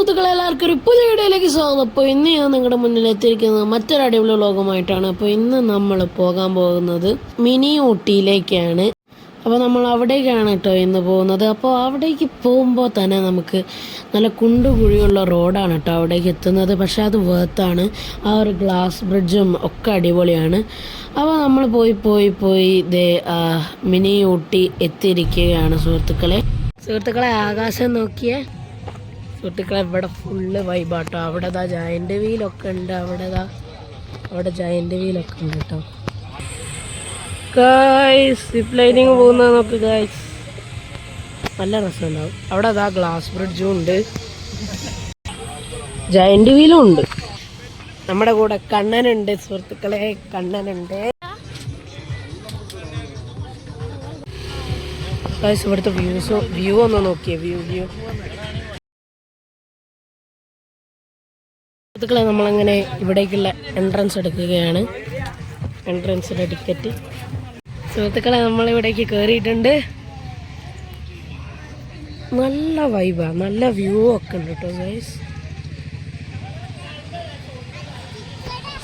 സുഹൃത്തുക്കളെ എല്ലാവർക്കും ഒരു പുതിയ വീഡിയോയിലേക്ക് സ്വാഗതം. അപ്പോൾ ഇന്ന് ഞാൻ നിങ്ങളുടെ മുന്നിൽ എത്തിയിരിക്കുന്നത് മറ്റൊരു അടിപൊളി ലോകമായിട്ടാണ് അപ്പോൾ ഇന്ന് നമ്മൾ പോകാൻ പോകുന്നത് മിനി ഊട്ടിയിലേക്കാണ്. അപ്പോൾ നമ്മൾ അവിടേക്കാണ് കേട്ടോ ഇന്ന് പോകുന്നത്. അപ്പോൾ അവിടേക്ക് പോകുമ്പോൾ തന്നെ നമുക്ക് നല്ല കുണ്ടുകുഴിയുള്ള റോഡാണ് കേട്ടോ അവിടേക്ക് എത്തുന്നത്. പക്ഷേ അത് വേർത്താണ് ആ ഒരു ഗ്ലാസ് ബ്രിഡ്ജും ഒക്കെ അടിപൊളിയാണ്. അപ്പോൾ നമ്മൾ പോയി പോയി പോയി ദേ മിനി ഊട്ടി എത്തിയിരിക്കുകയാണ് സുഹൃത്തുക്കളെ. സുഹൃത്തുക്കളെ ആകാശം നോക്കിയേ. സുഹൃത്തുക്കളെ ഇവിടെ ഫുള്ള് വൈബാട്ടോ അവിടെ ദാ ജയന്റ് വീലൊക്കെ ഉണ്ട്. അവിടെ ദാ അവിടെ ജയന്റ് വീലൊക്കെ ഉണ്ട് കേട്ടോ. ഗായ്സ് ലൈനിങ് പോകുന്നത് നോക്ക് ഗായ്സ് നല്ല രസമുണ്ടാവും. അവിടെ ദാ ഗ്ലാസ് ബ്രിഡ്ജും ഉണ്ട്. ജയന്റ് വീലും ഉണ്ട്. നമ്മുടെ കൂടെ കണ്ണനുണ്ട് സുഹൃത്തുക്കളെ. കണ്ണനുണ്ട്. ഗായ്സ് ഇവിടുത്തെ വ്യൂസ് വ്യൂ ഒന്ന് നോക്കിയേ വ്യൂ വ്യൂ സുഹൃത്തുക്കളെ നമ്മളങ്ങനെ ഇവിടേക്കുള്ള എൻട്രൻസ് എടുക്കുകയാണ്. എൻട്രൻസിന്റെ ടിക്കറ്റ് സുഹൃത്തുക്കളെ നമ്മളിവിടേക്ക് കയറിയിട്ടുണ്ട് നല്ല വൈബാ നല്ല വ്യൂ ഒക്കെ ഉണ്ട് കേട്ടോ ഗൈസ്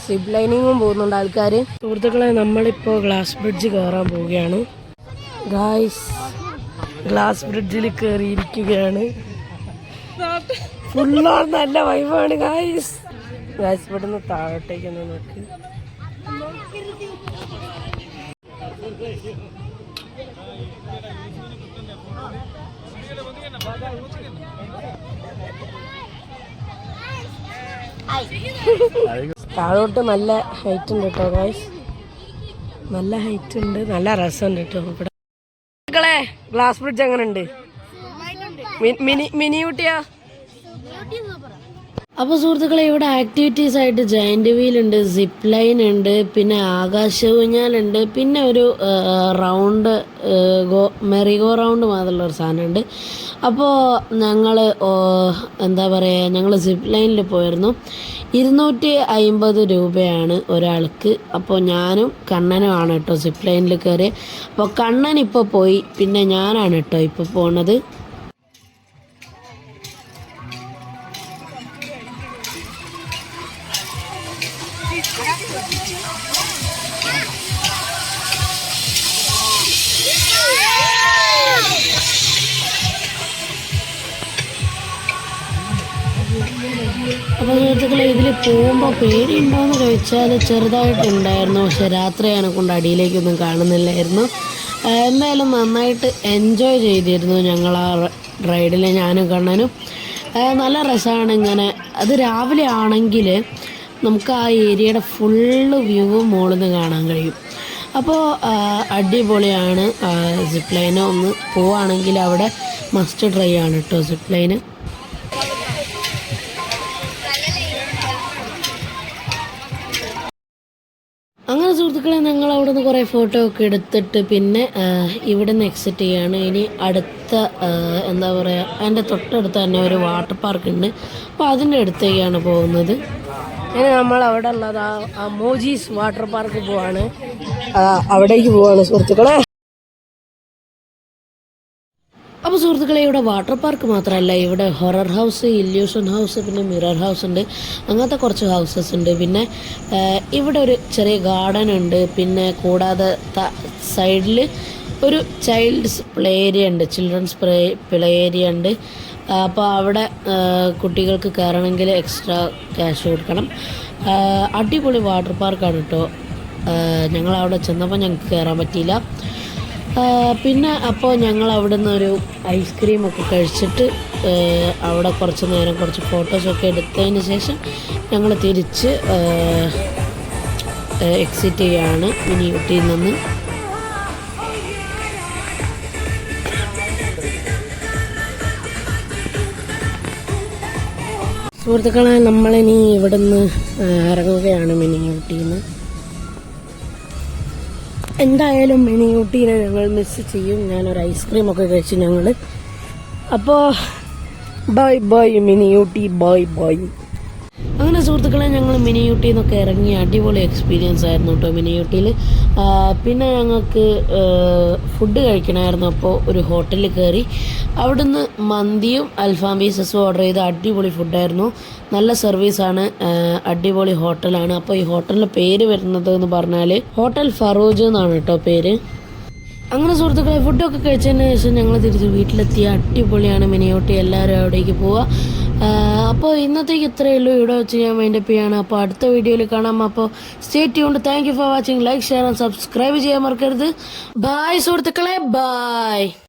സിബ് ലൈനിങ്ങും പോകുന്നുണ്ട് ആൾക്കാർ സുഹൃത്തുക്കളെ നമ്മളിപ്പോൾ ഗ്ലാസ് ബ്രിഡ്ജ് കയറാൻ പോവുകയാണ്. ഗായ്സ് ഗ്ലാസ് ബ്രിഡ്ജിൽ കയറിയിരിക്കുകയാണ് ഫുള്ളാണ് നല്ല വൈബാണ് ഗായ്സ് ഗായ്സ് ഇവിടുന്ന് താഴോട്ടേക്ക് ഒന്ന് നോക്ക്. താഴോട്ട് നല്ല ഹൈറ്റ് ഉണ്ട് കേട്ടോ ഗായ്സ് നല്ല ഹൈറ്റ് ഉണ്ട് നല്ല രസമുണ്ട് കേട്ടോ ഇവിടെ ഗ്ലാസ് ബ്രിഡ്ജ് എങ്ങനെ ഉണ്ട് മിനി മിനി ഊട്ടിയാ അപ്പോൾ സുഹൃത്തുക്കളെ ഇവിടെ ആക്ടിവിറ്റീസ് ആയിട്ട് ജയന്റ് വീൽ ഉണ്ട് സിപ്പ് ലൈൻ ഉണ്ട് പിന്നെ ആകാശ ഊഞ്ഞാലുണ്ട് പിന്നെ ഒരു round go merry go round മാതിരിയുള്ള ഒരു സാധനമുണ്ട്. അപ്പോൾ ഞങ്ങൾ എന്താ പറയുക ഞങ്ങൾ സിപ്പ് ലൈനിൽ പോയിരുന്നു. ഇരുന്നൂറ്റി അമ്പത് രൂപയാണ് ഒരാൾക്ക്. അപ്പോൾ ഞാനും കണ്ണനുമാണ് കേട്ടോ സിപ്പ് ലൈനിൽ കയറിയത് അപ്പോൾ കണ്ണൻ ഇപ്പോൾ പോയി പിന്നെ ഞാനാണ് കേട്ടോ ഇപ്പോൾ പോണത്. അപ്പോൾ സുഹൃത്തുക്കളെ ഇതിൽ പോകുമ്പോൾ പേടിയുണ്ടോയെന്ന് ചോദിച്ചാൽ ചെറുതായിട്ടുണ്ടായിരുന്നു. പക്ഷെ രാത്രിയാണ് കൊണ്ട് അടിയിലേക്കൊന്നും കാണുന്നില്ലായിരുന്നു. എന്തായാലും നന്നായിട്ട് എൻജോയ് ചെയ്തിരുന്നു ഞങ്ങൾ ആ റൈഡിൽ ഞാനും കണ്ണനും. നല്ല രസമാണ് ഇങ്ങനെ. അത് രാവിലെ ആണെങ്കിൽ നമുക്ക് ആ ഏരിയയുടെ ഫുള്ള് വ്യൂ മുകളിൽ നിന്ന് കാണാൻ കഴിയും. അപ്പോൾ അടിപൊളിയാണ്. സിപ്പ് ലൈന് ഒന്ന് പോവുകയാണെങ്കിൽ അവിടെ മസ്റ്റ് ട്രൈ ആണ് കേട്ടോ സിപ്പ് ലൈന് അങ്ങനെ സുഹൃത്തുക്കളെ ഞങ്ങൾ അവിടെ നിന്ന് കുറേ ഫോട്ടോ ഒക്കെ എടുത്തിട്ട് പിന്നെ ഇവിടെ നിന്ന് എക്സിറ്റ് ചെയ്യാണ്. ഇനി അടുത്ത എന്താ പറയുക അതിന്റെ തൊട്ടടുത്ത് തന്നെ ഒരു വാട്ടർ പാർക്ക് ഉണ്ട്. അപ്പോൾ അതിന്റെ അടുത്തേക്കാണ് പോകുന്നത്. ഇനി നമ്മൾ അവിടെ ഉള്ളത് ആ മോജീസ് വാട്ടർ പാർക്ക് പോവാണ്. അവിടേക്ക് പോവാണ് സുഹൃത്തുക്കളെ. അപ്പോൾ സുഹൃത്തുക്കളെ ഇവിടെ വാട്ടർ പാർക്ക് മാത്രമല്ല ഇവിടെ ഹൊറർ ഹൗസ് ഇല്യൂഷൻ ഹൗസ് പിന്നെ മിറർ ഹൗസ് ഉണ്ട്. അങ്ങനത്തെ കുറച്ച് ഹൗസസ് ഉണ്ട്. പിന്നെ ഇവിടെ ഒരു ചെറിയ ഗാർഡൻ ഉണ്ട്. പിന്നെ കൂടാതെ സൈഡിൽ ഒരു ചൈൽഡ്സ് പ്ലേ ഏരിയ ഉണ്ട്. ചിൽഡ്രൻസ് പ്ലേ പ്ലേ ഏരിയ ഉണ്ട്. അപ്പോൾ അവിടെ കുട്ടികൾക്ക് കയറണമെങ്കിൽ എക്സ്ട്രാ ക്യാഷ് കൊടുക്കണം. അടിപൊളി വാട്ടർ പാർക്കാണ് കേട്ടോ ഞങ്ങൾ അവിടെ ചെന്നപ്പോൾ ഞങ്ങൾക്ക് കയറാൻ പറ്റിയില്ല. പിന്നെ അപ്പോൾ ഞങ്ങൾ അവിടെ നിന്ന് ഒരു ഐസ്ക്രീം ഒക്കെ കഴിച്ചിട്ട് അവിടെ കുറച്ച് നേരം കുറച്ച് ഫോട്ടോസൊക്കെ എടുത്തതിന് ശേഷം ഞങ്ങൾ തിരിച്ച് എക്സിറ്റ് ചെയ്യുകയാണ് മിനി ഊട്ടിയിൽ നിന്ന് സുഹൃത്തുക്കളെ നമ്മളിനി ഇവിടുന്ന് നിന്ന് ഇറങ്ങുകയാണ് മിനി ഊട്ടിയിൽ നിന്ന് എന്തായാലും മിനി ഊട്ടീനെ ഞങ്ങൾ മിസ് ചെയ്യും. ഞാനൊരു ഐസ്ക്രീം ഒക്കെ കഴിച്ച് ഞങ്ങൾ അപ്പോൾ bye bye mini Ooty bye bye അങ്ങനെ സുഹൃത്തുക്കളെ ഞങ്ങൾ മിനി യൂട്ടിയിൽ നിന്നൊക്കെ ഇറങ്ങി അടിപൊളി എക്സ്പീരിയൻസ് ആയിരുന്നു കേട്ടോ മിനി യൂട്ടിയിൽ പിന്നെ ഞങ്ങൾക്ക് ഫുഡ് കഴിക്കണമായിരുന്നു. അപ്പോൾ ഒരു ഹോട്ടലിൽ കയറി അവിടുന്ന് മന്തിയും അൽഫാം പീസസും ഓർഡർ ചെയ്ത് അടിപൊളി ഫുഡായിരുന്നു നല്ല സർവീസാണ് അടിപൊളി ഹോട്ടലാണ് അപ്പോൾ ഈ ഹോട്ടലിന്റെ പേര് വരുന്നത് എന്ന് പറഞ്ഞാൽ ഹോട്ടൽ ഫറോജ് എന്നാണ് കേട്ടോ പേര്. അങ്ങനെ സുഹൃത്തുക്കളെ ഫുഡൊക്കെ കഴിച്ചതിന് ശേഷം ഞങ്ങൾ തിരിച്ച് വീട്ടിലെത്തി അടിപൊളിയാണ് മിനിയോട്ടി. എല്ലാവരും അവിടേക്ക് പോവുക അപ്പോൾ ഇന്നത്തേക്ക് ഇത്രയേ ഉള്ളൂ. ഇവിടെ വെച്ച് ഞാൻ മൈൻഡപ്പ് ചെയ്യാണ്. അപ്പോൾ അടുത്ത വീഡിയോയിൽ കാണാം. അപ്പോൾ stay tuned thank you for watching like share and subscribe ചെയ്യാൻ മറക്കരുത്. ബായ് സുഹൃത്തുക്കളെ. ബായ്